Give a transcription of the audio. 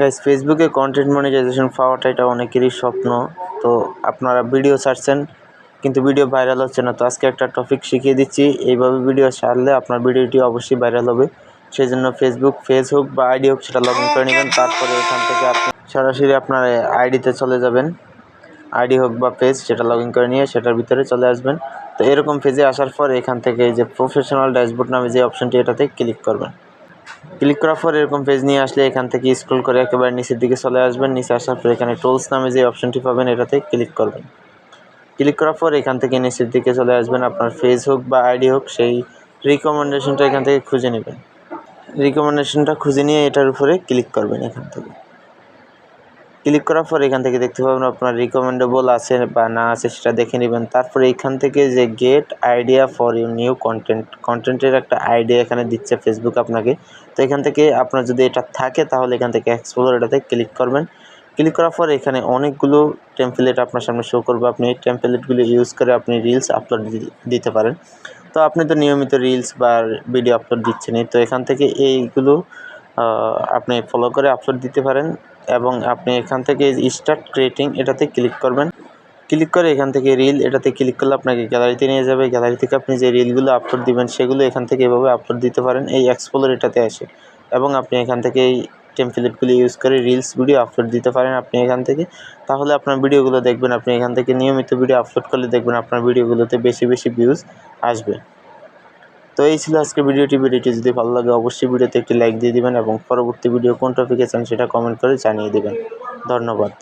Guys ফেসবুকে content monetization পাওয়াটা এটা অনেকেরই স্বপ্ন। তো আপনারা ভিডিও ছাড়ছেন, কিন্তু ভিডিও ভাইরাল হচ্ছে না। তো আজকে একটা টপিক শিখিয়ে দিচ্ছি। এইভাবে ভিডিও ছাড়লে আপনার ভিডিওটি অবশ্যই ভাইরাল হবে। সেই জন্য ফেসবুক পেজ হোক বা আইডি হোক, সেটা লগ ইন করে নেবেন। তারপরে এখান থেকে আপনি সরাসরি আপনার আইডিতে চলে যাবেন। আইডি হোক বা পেজ সেটা লগ ইন করে নিয়ে সেটার ভিতরে চলে আসবেন। তো এরকম পেজে আসার পর এখান থেকে যে প্রফেশনাল ড্যাশবোর্ড নামে যে অপশনটি এটাতে ক্লিক করবেন। ক্লিক করার পর এরকম পেজ নিয়ে আসলে এখান থেকে স্ক্রল করে একেবারে নিচের দিকে চলে আসবেন। নিচে আসার পর এখানে টোলস নামে যে অপশনটি পাবেন, এটাতে ক্লিক করবেন। ক্লিক করার পর এখান থেকে নিচের দিকে চলে আসবেন। আপনার ফেস হোক বা আইডি হোক, সেই রিকমেন্ডেশনটা এখান থেকে খুঁজে নেবেন। রিকমেন্ডেশনটা খুঁজে নিয়ে এটার উপরে ক্লিক করবেন এখান থেকে। ক্লিক করার পর এখান থেকে দেখতে পাবেন আপনার রিকমেন্ডেবল আছে বা না আছে সেটা দেখে নেবেন। তারপরে এখান থেকে যে get idea for you new content কন্টেন্টের একটা আইডিয়া এখানে দিচ্ছে ফেসবুক আপনাকে। তো এখান থেকে আপনার যদি এটা থাকে তাহলে এখান থেকে এক্সপ্লোর এটাতে ক্লিক করবেন। ক্লিক করার পর এখানে অনেকগুলো টেমপ্লেট আপনার সামনে শো করবে। আপনি এই টেমপ্লেটগুলো ইউজ করে আপনি রিলস আপলোড দিতে পারেন। তো আপনি তো নিয়মিত রিলস বা ভিডিও আপলোড দিচ্ছেনই। তো এখান থেকে এইগুলো আপনি ফলো করে আপলোড দিতে পারেন এবং আপনি এখান থেকে স্টার্ট ক্রিয়েটিং এটাতে ক্লিক করবেন। ক্লিক করে এখান থেকে রিল এটাতে ক্লিক করলে আপনাকে গ্যালারিতে নিয়ে যাবে। গ্যালারি থেকে আপনি যে রিলগুলো আপলোড দিবেন সেগুলো এখান থেকে এভাবে আপলোড দিতে পারেন। এই এক্সপ্লোর এটাতে আসে এবং আপনি এখান থেকে এই টেমপ্লেটগুলি ইউজ করে রিলস ভিডিও আপলোড দিতে পারেন আপনি এখান থেকে। তাহলে আপনার ভিডিওগুলো দেখবেন, আপনি এখান থেকে নিয়মিত ভিডিও আপলোড করলে দেখবেন আপনার ভিডিওগুলোতে বেশি বেশি ভিউজ আসবে। তো এই ছিল আজকে ভিডিওটি ভিডিওটি যদি ভালো লাগে অবশ্যই ভিডিওতে একটি লাইক দিয়ে দেবেন এবং পরবর্তী ভিডিও কোন টপিকে চান সেটা কমেন্ট করে জানিয়ে দেবেন। ধন্যবাদ।